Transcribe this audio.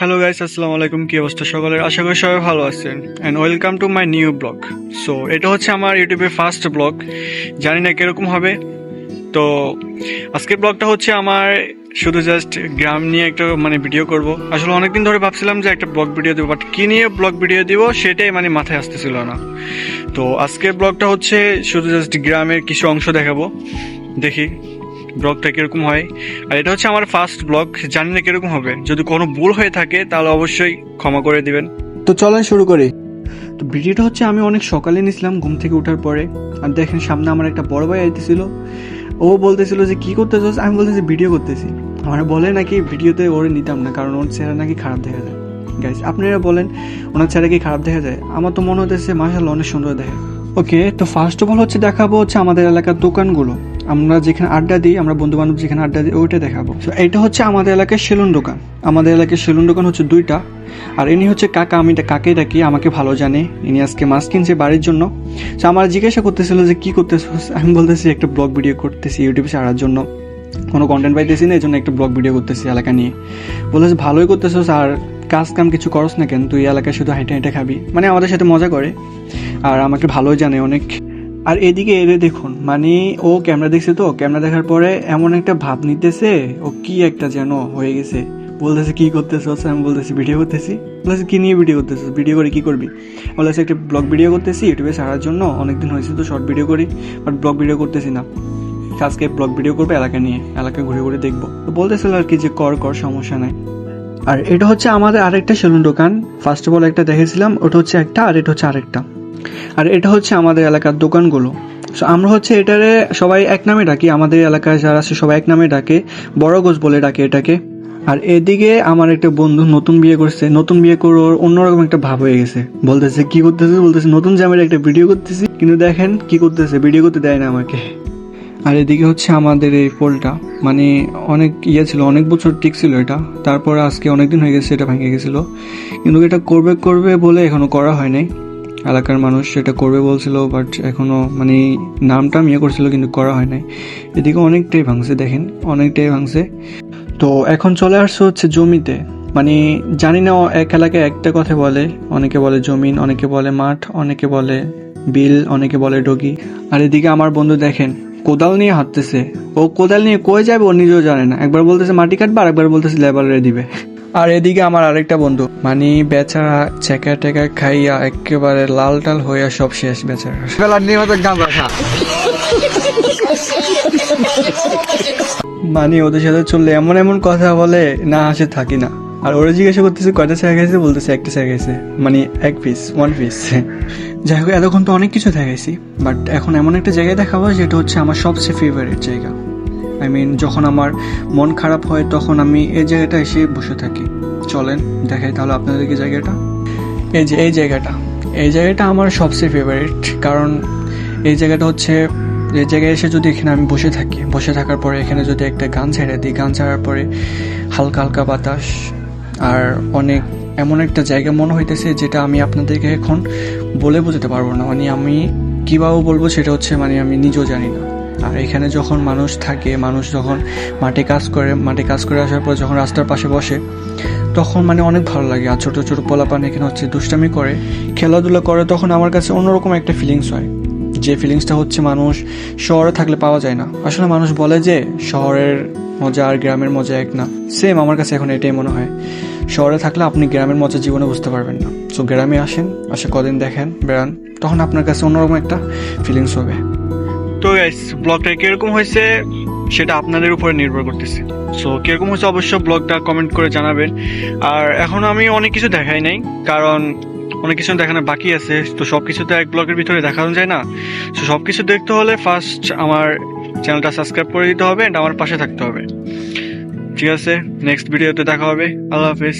Hello guys আসসালামু আলাইকুম, কি অবস্থা সকলের? আশা করি সবাই ভালো আছেন। And welcome to my new vlog so এটা হচ্ছে আমার ইউটিউবের ফার্স্ট ব্লগ জানি না কীরকম হবে। তো, আজকের ব্লগটা হচ্ছে আমার শুধু জাস্ট গ্রাম নিয়ে একটা মানে ভিডিও করব। আসলে অনেকদিন ধরে ভাবছিলাম যে একটা ব্লগ ভিডিও দেবো বাট কী নিয়ে ব্লগ ভিডিও দিব সেটাই মানে মাথায় আসতেছিল না। তো, আজকের ব্লগটা হচ্ছে শুধু জাস্ট গ্রামের কিছু অংশ দেখাবো। দেখি। ব্লগটা কীরকম হয়? আর এটা হচ্ছে আমার ফার্স্ট ব্লগ জানি না কীরকম হবে। যদি কোনো ভুল হয়ে থাকে, তাহলে অবশ্যই ক্ষমা করে দিবেন। তো চলেন শুরু করি। তো ভিডিওটা হচ্ছে, আমি অনেক সকালে নিয়েছিলাম ঘুম থেকে ওঠার পরে। আর দেখেন, সামনে আমার একটা বড় ভাই আইতেছিল। ও বলতেছিল যে, কি করতেছিস? আমি বলতেছি ভিডিও করতেছি। আমার বলে নাকি ভিডিওতে ওরে নিতাম না, কারণ ওর চেহারা নাকি খারাপ দেখা যায়। গাইস আপনারা বলেন, ওনার চেহারা কি খারাপ দেখা যায়? আমার তো মনে হতেছে মাসাল্লাহ অনেক সুন্দর দেখে ওকে তো ফার্স্ট অফ অল হচ্ছে, দেখাবো হচ্ছে আমাদের এলাকার দোকানগুলো। আমরা যেখানে আড্ডা দিই, আমরা বন্ধু বান্ধব যেখানে আড্ডা দিই, ওইটা দেখাবো। তো এটা হচ্ছে আমাদের এলাকার সেলুন দোকান। আমাদের এলাকায় সেলুন দোকান হচ্ছে দুইটা। আর ইনি হচ্ছে কাকা, আমি কাকে ডাকি, আমাকে ভালো জানে। ইনি আজকে মাছ কিনছে বাড়ির জন্য। তো আমার জিজ্ঞাসা করতেছিল যে, কি করতেছিস আমি বলতেছি, একটা ব্লগ ভিডিও করতেছি ইউটিউবে ছাড়ার জন্য। কোনো কন্টেন্ট পাইতেছি না এই জন্য একটা ব্লগ ভিডিও করতেছি এলাকা নিয়ে। বলেছে ভালোই করতেছিস আর কাজ কাম কিছু করস না কেন? তুই এলাকায় শুধু হাইটে হাইটে খাবি। মানে আমাদের সাথে মজা করে। আর আমাকে ভালোই জানে অনেক। আর এদিকে এরে দেখুন মানে ও ক্যামেরা দেখছে তো, ক্যামেরা দেখার পরে এমন একটা ভাব নিতেছে, ও কি একটা যেন হয়ে গেছে। বলতেছে, কি করতেছস আমি বলতেছি, ভিডিও করতেছি। বলতেছে, কি নিয়ে ভিডিও করতেছিস ভিডিও করে কি করবি? বলতেছে, একটা ব্লগ ভিডিও করতেছি, ইউটিউবে ছাড়ার জন্য। অনেকদিন হয়েছে তো শর্ট ভিডিও করি, বাট ব্লগ ভিডিও করতেছি না। আজকে ব্লগ ভিডিও করবে এলাকা নিয়ে, এলাকা ঘুরে ঘুরে দেখব। তো বলতেছিল আর কি যে, কর কর, সমস্যা নাই। আর এটা হচ্ছে আমাদের আরেকটা সেলুন দোকান। ফার্স্ট অফ অল একটা দেখেছিলাম ওটা হচ্ছে একটা, আর এটা হচ্ছে আরেকটা। আর এটা হচ্ছে আমাদের এলাকার দোকানগুলো। সো আমরা হচ্ছে এটারে সবাই এক নামে ডাকি। আমাদের এলাকায় যারা আছে সবাই এক নামে ডাকে। বড় গোছ বলে ডাকে এটাকে। আর এদিকে আমার একটা বন্ধু নতুন বিয়ে করছে। নতুন বিয়ে করে ওর অন্যরকম একটা ভাব হয়ে গেছে। বলতেছে, কি করতেছে বলতেছে, নতুন জামের একটা ভিডিও করতেছি। কিন্তু দেখেন কি করতেছে। ভিডিও করতে দেয় না আমাকে। আর এদিকে হচ্ছে আমাদের এই পোলটা। মানে অনেক ইয়ে ছিল, অনেক বছর ঠিক ছিল এটা। তারপরে আজকে অনেক দিন হয়ে গেছে, এটা ভেঙে গেছিল। কিন্তু এটা করবে করবে বলে এখনও করা হয় নাই। এলাকার মানুষ সেটা করবে বলছিল বাট এখনও মানে নামটা ইয়ে করছিল কিন্তু করা হয় নাই। এদিকে অনেকটাই ভাঙছে, দেখেন, অনেকটাই ভাঙছে। তো এখন চলে আসছে হচ্ছে জমিতে। মানে জানি না, এক এলাকায় একটা কথা বলে, অনেকে বলে জমিন, অনেকে বলে মাঠ, অনেকে বলে বিল, অনেকে বলে ডগি। আর এদিকে আমার বন্ধু দেখেন, কোদাল নিয়ে হাঁটতেছে। ও কোদাল নিয়ে কয়ে যাবে ও নিজেও জানে না। একবার বলতেছে, মাটি কাটবে? আর একবার বলতেছে, লেবারে দিবে। আর এদিকে আমার আরেকটা বন্ধু। মানে বেচারা চেকা টেকা খাইয়া একেবারে লাল টাল হইয়া সব শেষ বেচারা বেলার নিয়মিত গান রাখা মানে ওদের সাথে চললে এমন এমন কথা বলে না হাসে থাকি না। আর ওরা জিজ্ঞাসা করতেছে কয়টা স্যার গেছে বলতেছে একটা স্যার গেছে মানে এক পিস ওয়ান পিস যাই হোক এতক্ষণ তো অনেক কিছু দেখাইছি বাট এখন এমন একটা জায়গায় দেখাবো যেটা হচ্ছে আমার সবচেয়ে ফেভারিট জায়গা। আই মিন যখন আমার মন খারাপ হয়, তখন আমি এই জায়গাটা এসে বসে থাকি। চলেন, দেখাই তাহলে আপনাদেরকে জায়গাটা। এই যে, এই জায়গাটা। এই জায়গাটা আমার সবচেয়ে ফেভারিট কারণ এই জায়গাটা হচ্ছে, এই জায়গায় এসে যদি এখানে আমি বসে থাকি, বসে থাকার পরে এখানে যদি একটা গান ছেড়ে দিই, গান ছাড়ার পরে হালকা হালকা বাতাস, আর অনেক, এমন একটা জায়গা মনে হইতেছে যেটা আমি আপনাদেরকে এখন বলে বোঝাতে পারব না। মানে আমি কীভাবে বলব সেটা হচ্ছে মানে আমি নিজেও জানি না। আর এখানে যখন মানুষ থাকে, মানুষ যখন মাঠে কাজ করে, মাঠে কাজ করে আসার পর যখন রাস্তার পাশে বসে, তখন মানে অনেক ভালো লাগে। আর ছোটো ছোটো পোলাপান এখানে হচ্ছে দুষ্টামি করে, খেলাধুলা করে, তখন আমার কাছে অন্যরকম একটা ফিলিংস হয়। যে ফিলিংসটা হচ্ছে মানুষ শহরে থাকলে পাওয়া যায় না। আসলে মানুষ বলে যে, শহরের মজা আর গ্রামের মজা এক না। সেম আমার কাছে এখন এটাই মনে হয়। শহরে থাকলে আপনি গ্রামের মজা জীবনে বুঝতে পারবেন না। সো গ্রামে আসেন, আসে কদিন দেখেন, বেড়ান, তখন আপনার কাছে অন্যরকম একটা ফিলিংস হবে। তো ব্লগটা কীরকম হয়েছে সেটা আপনাদের উপরে নির্ভর করতেছে। সো কীরকম হয়েছে অবশ্য ব্লগটা কমেন্ট করে জানাবেন। আর এখন আমি অনেক কিছু দেখাই নাই, কারণ অনেক কিছু দেখানো বাকি আছে। তো সব কিছু তো এক ব্লগের ভিতরে দেখানো যায় না। তো সব কিছু দেখতে হলে ফার্স্ট আমার চ্যানেলটা সাবস্ক্রাইব করে দিতে হবে অ্যান্ড আমার পাশে থাকতে হবে। ঠিক আছে নেক্সট ভিডিওতে দেখা হবে। আল্লাহ হাফেজ।